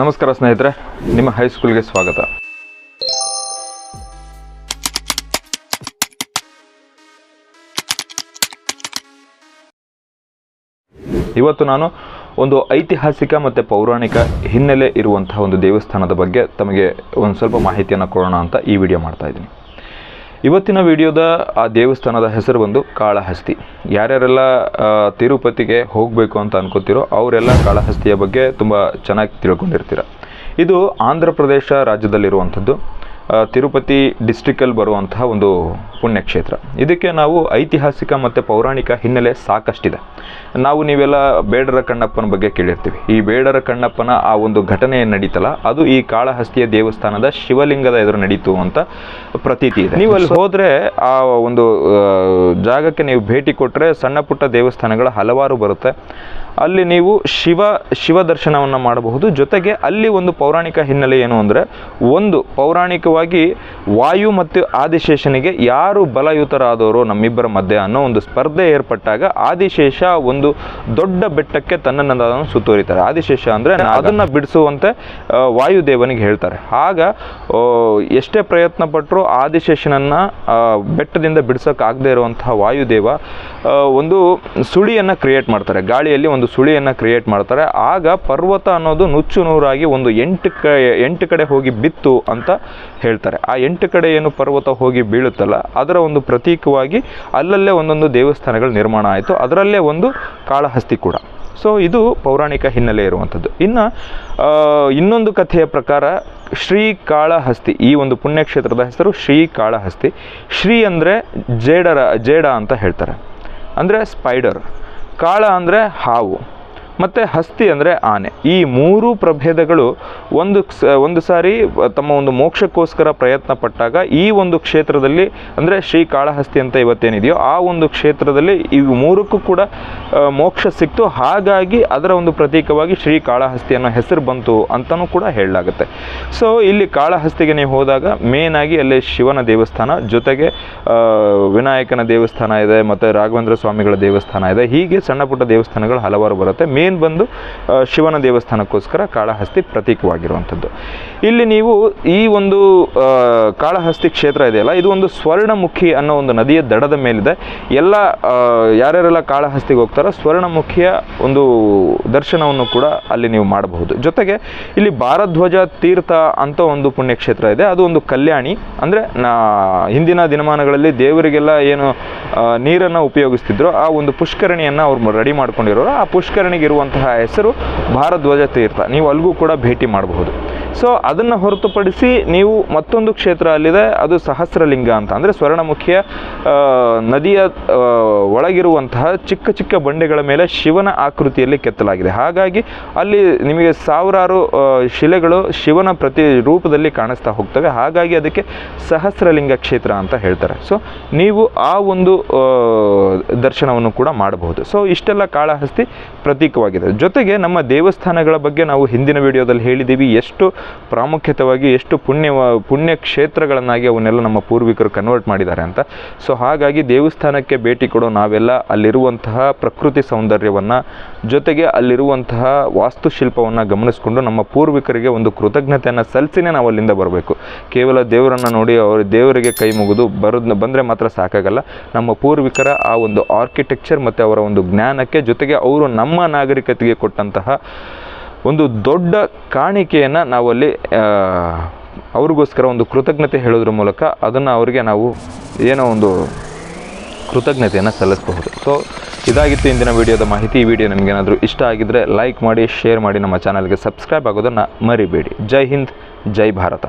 ನಮಸ್ಕಾರ ಸ್ನೇಹಿತರೆ, ನಿಮ್ಮ ಹೈಸ್ಕೂಲ್ಗೆ ಸ್ವಾಗತ. ಇವತ್ತು ನಾನು ಒಂದು ಐತಿಹಾಸಿಕ ಮತ್ತು ಪೌರಾಣಿಕ ಹಿನ್ನೆಲೆ ಇರುವಂತಹ ಒಂದು ದೇವಸ್ಥಾನದ ಬಗ್ಗೆ ತಮಗೆ ಒಂದು ಸ್ವಲ್ಪ ಮಾಹಿತಿಯನ್ನು ಕೊಡೋಣ ಅಂತ ಈ ವಿಡಿಯೋ ಮಾಡ್ತಾ ಇದ್ದೀನಿ. ಇವತ್ತಿನ ವಿಡಿಯೋದ ಆ ದೇವಸ್ಥಾನದ ಹೆಸರು ಬಂದು ಕಾಳಹಸ್ತಿ. ಯಾರ್ಯಾರೆಲ್ಲ ತಿರುಪತಿಗೆ ಹೋಗಬೇಕು ಅಂತ ಅನ್ಕೋತಿರೋ ಅವರೆಲ್ಲ ಕಾಳಹಸ್ತಿಯ ಬಗ್ಗೆ ತುಂಬ ಚೆನ್ನಾಗಿ ತಿಳ್ಕೊಂಡಿರ್ತೀರ. ಇದು ಆಂಧ್ರ ಪ್ರದೇಶ ರಾಜ್ಯದಲ್ಲಿರುವಂಥದ್ದು. ತಿರುಪತಿ ಡಿಸ್ಟಿಕ್ಕಲ್ಲಿ ಬರುವಂತಹ ಒಂದು ಪುಣ್ಯಕ್ಷೇತ್ರ. ಇದಕ್ಕೆ ನಾವು ಐತಿಹಾಸಿಕ ಮತ್ತು ಪೌರಾಣಿಕ ಹಿನ್ನೆಲೆ ಸಾಕಷ್ಟಿದೆ. ನಾವು ನೀವೆಲ್ಲ ಬೇಡರ ಕಣ್ಣಪ್ಪನ ಬಗ್ಗೆ ಕೇಳಿರ್ತೀವಿ. ಈ ಬೇಡರ ಕಣ್ಣಪ್ಪನ ಆ ಒಂದು ಘಟನೆ ನಡೀತಲ್ಲ, ಅದು ಈ ಕಾಳಹಸ್ತಿಯ ದೇವಸ್ಥಾನದ ಶಿವಲಿಂಗದ ಎದುರು ನಡೀತು ಅಂತ ಪ್ರತೀತಿ ಇದೆ. ನೀವು ಅಲ್ಲಿ ಹೋದರೆ ಆ ಒಂದು ಜಾಗಕ್ಕೆ ನೀವು ಭೇಟಿ ಕೊಟ್ಟರೆ ಸಣ್ಣ ಪುಟ್ಟ ದೇವಸ್ಥಾನಗಳು ಹಲವಾರು ಬರುತ್ತೆ. ಅಲ್ಲಿ ನೀವು ಶಿವ ಶಿವ ದರ್ಶನವನ್ನು ಮಾಡಬಹುದು. ಜೊತೆಗೆ ಅಲ್ಲಿ ಒಂದು ಪೌರಾಣಿಕ ಹಿನ್ನೆಲೆ ಏನು ಅಂದರೆ, ಒಂದು ಪೌರಾಣಿಕವಾಗಿ ವಾಯು ಮತ್ತು ಆದಿಶೇಷನಿಗೆ ಯಾರು ಬಲಯುತರಾದವರು ನಮ್ಮಿಬ್ಬರ ಮಧ್ಯೆ ಅನ್ನೋ ಒಂದು ಸ್ಪರ್ಧೆ ಏರ್ಪಟ್ಟಾಗ ಆದಿಶೇಷ ಒಂದು ದೊಡ್ಡ ಬೆಟ್ಟಕ್ಕೆ ತನ್ನನ್ನು ಸುತ್ತೋರಿತಾರೆ ಆದಿಶೇಷ ಅಂದರೆ ಅದನ್ನು ಬಿಡಿಸುವಂತೆ ವಾಯುದೇವನಿಗೆ ಹೇಳ್ತಾರೆ. ಆಗ ಎಷ್ಟೇ ಪ್ರಯತ್ನ ಪಟ್ಟರು ಆದಿಶೇಷನನ್ನು ಬೆಟ್ಟದಿಂದ ಬಿಡಿಸೋಕ್ಕಾಗದೇ ಇರುವಂತಹ ವಾಯುದೇವ ಒಂದು ಸುಳಿಯನ್ನು ಕ್ರಿಯೇಟ್ ಮಾಡ್ತಾರೆ. ಗಾಳಿಯಲ್ಲಿ ಒಂದು ಸುಳಿಯನ್ನು ಕ್ರಿಯೇಟ್ ಮಾಡ್ತಾರೆ. ಆಗ ಪರ್ವತ ಅನ್ನೋದು ನುಚ್ಚು ನೂರಾಗಿ ಒಂದು ಎಂಟು ಕ ಎಂಟು ಕಡೆ ಹೋಗಿ ಬಿತ್ತು ಅಂತ ಹೇಳ್ತಾರೆ. ಆ ಎಂಟು ಕಡೆ ಏನು ಪರ್ವತ ಹೋಗಿ ಬೀಳುತ್ತಲ್ಲ, ಅದರ ಒಂದು ಪ್ರತೀಕವಾಗಿ ಅಲ್ಲಲ್ಲೇ ಒಂದೊಂದು ದೇವಸ್ಥಾನಗಳು ನಿರ್ಮಾಣ ಆಯಿತು. ಅದರಲ್ಲೇ ಒಂದು ಕಾಳಹಸ್ತಿ ಕೂಡ. ಸೊ ಇದು ಪೌರಾಣಿಕ ಹಿನ್ನೆಲೆ ಇರುವಂಥದ್ದು. ಇನ್ನು ಇನ್ನೊಂದು ಕಥೆಯ ಪ್ರಕಾರ ಶ್ರೀ ಕಾಳಹಸ್ತಿ, ಈ ಒಂದು ಪುಣ್ಯಕ್ಷೇತ್ರದ ಹೆಸರು ಶ್ರೀ ಕಾಳಹಸ್ತಿ. ಶ್ರೀ ಅಂದರೆ ಜೇಡರ, ಜೇಡ ಅಂತ ಹೇಳ್ತಾರೆ. ಅಂದರೆ ಸ್ಪೈಡರ್ ಕಾಳ ಅಂದರೆ ಹಾವು. ಮತ್ತು ಹಸ್ತಿ ಅಂದರೆ ಆನೆ. ಈ ಮೂರು ಪ್ರಭೇದಗಳು ಒಂದು ಒಂದು ಸಾರಿ ತಮ್ಮ ಒಂದು ಮೋಕ್ಷಕ್ಕೋಸ್ಕರ ಪ್ರಯತ್ನ ಪಟ್ಟಾಗ ಈ ಒಂದು ಕ್ಷೇತ್ರದಲ್ಲಿ ಅಂದರೆ ಶ್ರೀ ಕಾಳಹಸ್ತಿ ಅಂತ ಇವತ್ತೇನಿದೆಯೋ ಆ ಒಂದು ಕ್ಷೇತ್ರದಲ್ಲಿ ಇವು ಮೂರಕ್ಕೂ ಕೂಡ ಮೋಕ್ಷ ಸಿಕ್ತು. ಹಾಗಾಗಿ ಅದರ ಒಂದು ಪ್ರತೀಕವಾಗಿ ಶ್ರೀ ಕಾಳಹಸ್ತಿ ಅನ್ನೋ ಹೆಸರು ಬಂತು ಅಂತಲೂ ಕೂಡ ಹೇಳಲಾಗುತ್ತೆ. ಸೊ ಇಲ್ಲಿ ಕಾಳಹಸ್ತಿಗೆ ನೀವು ಹೋದಾಗ ಮೇನ್ ಆಗಿ ಅಲ್ಲಿ ಶಿವನ ದೇವಸ್ಥಾನ, ಜೊತೆಗೆ ವಿನಾಯಕನ ದೇವಸ್ಥಾನ ಇದೆ, ಮತ್ತು ರಾಘವೇಂದ್ರ ಸ್ವಾಮಿಗಳ ದೇವಸ್ಥಾನ ಇದೆ. ಹೀಗೆ ಸಣ್ಣ ಪುಟ್ಟ ದೇವಸ್ಥಾನಗಳು ಹಲವಾರು ಬರುತ್ತೆ. ಮೇನ್ ಬಂದು ಶಿವನ ದೇವಸ್ಥಾನಕ್ಕೋಸ್ಕರ ಕಾಳಹಸ್ತಿ ಪ್ರತೀಕವಾಗಿರುವಂಥದ್ದು. ಇಲ್ಲಿ ನೀವು ಈ ಒಂದು ಕಾಳಹಸ್ತಿ ಕ್ಷೇತ್ರ ಇದೆಯಲ್ಲ, ಇದು ಒಂದು ಸ್ವರ್ಣಮುಖಿ ಅನ್ನೋ ಒಂದು ನದಿಯ ದಡದ ಮೇಲಿದೆ. ಎಲ್ಲ ಯಾರ್ಯಾರೆಲ್ಲ ಕಾಳಹಸ್ತಿಗೆ ಹೋಗ್ತಾರೋ ಸ್ವರ್ಣಮುಖಿಯ ಒಂದು ದರ್ಶನವನ್ನು ಕೂಡ ಅಲ್ಲಿ ನೀವು ಮಾಡಬಹುದು. ಜೊತೆಗೆ ಇಲ್ಲಿ ಭಾರಧ್ವಜ ತೀರ್ಥ ಅಂತ ಒಂದು ಪುಣ್ಯಕ್ಷೇತ್ರ ಇದೆ. ಅದು ಒಂದು ಕಲ್ಯಾಣಿ. ಅಂದರೆ ಹಿಂದಿನ ದಿನಮಾನಗಳಲ್ಲಿ ದೇವರಿಗೆಲ್ಲ ಏನು ನೀರನ್ನು ಉಪಯೋಗಿಸ್ತಿದ್ರು, ಆ ಒಂದು ಪುಷ್ಕರಣಿಯನ್ನು ಅವ್ರು ರೆಡಿ ಮಾಡ್ಕೊಂಡಿರೋರು. ಆ ಪುಷ್ಕರಣಿಗೆ ಇರುವಂತಹ ಹೆಸರು ಭಾರದ್ವಾಜ ತೀರ್ಥ. ನೀವು ಅಲ್ಲಿಗೂ ಕೂಡ ಭೇಟಿ ಮಾಡಬಹುದು. ಸೊ ಅದನ್ನು ಹೊರತುಪಡಿಸಿ ನೀವು ಮತ್ತೊಂದು ಕ್ಷೇತ್ರ ಅಲ್ಲಿದೆ, ಅದು ಸಹಸ್ರಲಿಂಗ ಅಂತ. ಅಂದರೆ ಸ್ವರ್ಣಮುಖಿಯ ನದಿಯ ಒಳಗಿರುವಂತಹ ಚಿಕ್ಕ ಚಿಕ್ಕ ಬಂಡೆಗಳ ಮೇಲೆ ಶಿವನ ಆಕೃತಿಯಲ್ಲಿ ಕೆತ್ತಲಾಗಿದೆ. ಹಾಗಾಗಿ ಅಲ್ಲಿ ನಿಮಗೆ ಸಾವಿರಾರು ಶಿಲೆಗಳು ಶಿವನ ಪ್ರತಿ ರೂಪದಲ್ಲಿ ಕಾಣಿಸ್ತಾ ಹೋಗ್ತವೆ. ಹಾಗಾಗಿ ಅದಕ್ಕೆ ಸಹಸ್ರಲಿಂಗ ಕ್ಷೇತ್ರ ಅಂತ ಹೇಳ್ತಾರೆ. ಸೊ ನೀವು ಆ ಒಂದು ದರ್ಶನವನ್ನು ಕೂಡ ಮಾಡಬಹುದು. ಸೊ ಇಷ್ಟೆಲ್ಲ ಕಾಳಹಸ್ತಿ ಪ್ರತೀಕವಾಗಿದೆ. ಜೊತೆಗೆ ನಮ್ಮ ದೇವಸ್ಥಾನಗಳ ಬಗ್ಗೆ ನಾವು ಹಿಂದಿನ ವಿಡಿಯೋದಲ್ಲಿ ಹೇಳಿದ್ದೀವಿ, ಎಷ್ಟು ಪ್ರಾಮುಖ್ಯತವಾಗಿ ಎಷ್ಟು ಪುಣ್ಯ ಪುಣ್ಯ ಕ್ಷೇತ್ರಗಳನ್ನಾಗಿ ಅವನ್ನೆಲ್ಲ ನಮ್ಮ ಪೂರ್ವಿಕರು ಕನ್ವರ್ಟ್ ಮಾಡಿದ್ದಾರೆ ಅಂತ. ಸೊ ಹಾಗಾಗಿ ದೇವಸ್ಥಾನಕ್ಕೆ ಭೇಟಿ ಕೊಡೋ ನಾವೆಲ್ಲ ಅಲ್ಲಿರುವಂತಹ ಪ್ರಕೃತಿ ಸೌಂದರ್ಯವನ್ನು ಜೊತೆಗೆ ಅಲ್ಲಿರುವಂತಹ ವಾಸ್ತುಶಿಲ್ಪವನ್ನು ಗಮನಿಸಿಕೊಂಡು ನಮ್ಮ ಪೂರ್ವಿಕರಿಗೆ ಒಂದು ಕೃತಜ್ಞತೆಯನ್ನು ಸಲ್ಲಿಸಿನೇ ನಾವು ಅಲ್ಲಿಂದ ಬರಬೇಕು. ಕೇವಲ ದೇವರನ್ನು ನೋಡಿ ಅವರು ದೇವರಿಗೆ ಕೈ ಮುಗಿದು ಬರೋದ್, ಬಂದರೆ ಮಾತ್ರ ಸಾಕಾಗಲ್ಲ. ನಮ್ಮ ಪೂರ್ವಿಕರ ಆ ಒಂದು ಆರ್ಕಿಟೆಕ್ಚರ್ ಮತ್ತು ಅವರ ಒಂದು ಜ್ಞಾನಕ್ಕೆ ಜೊತೆಗೆ ಅವರು ನಮ್ಮ ನಾಗರಿಕತೆಗೆ ಕೊಟ್ಟಂತಹ ಒಂದು ದೊಡ್ಡ ಕಾಣಿಕೆಯನ್ನು ನಾವಲ್ಲಿ ಅವ್ರಿಗೋಸ್ಕರ ಒಂದು ಕೃತಜ್ಞತೆ ಹೇಳೋದ್ರ ಮೂಲಕ ಅದನ್ನು ಅವರಿಗೆ ನಾವು ಏನೋ ಒಂದು ಕೃತಜ್ಞತೆಯನ್ನು ಸಲ್ಲಿಸಬಹುದು. ಸೊ ಇದಾಗಿತ್ತು ಇಂದಿನ ವಿಡಿಯೋದ ಮಾಹಿತಿ. ಈ ವಿಡಿಯೋ ನಿಮಗೇನಾದರೂ ಇಷ್ಟ ಆಗಿದ್ದರೆ ಲೈಕ್ ಮಾಡಿ ಶೇರ್ ಮಾಡಿ ನಮ್ಮ ಚಾನಲ್ಗೆ ಸಬ್ಸ್ಕ್ರೈಬ್ ಆಗೋದನ್ನು ಮರಿಬೇಡಿ. ಜೈ ಹಿಂದ್, ಜೈ ಭಾರತ.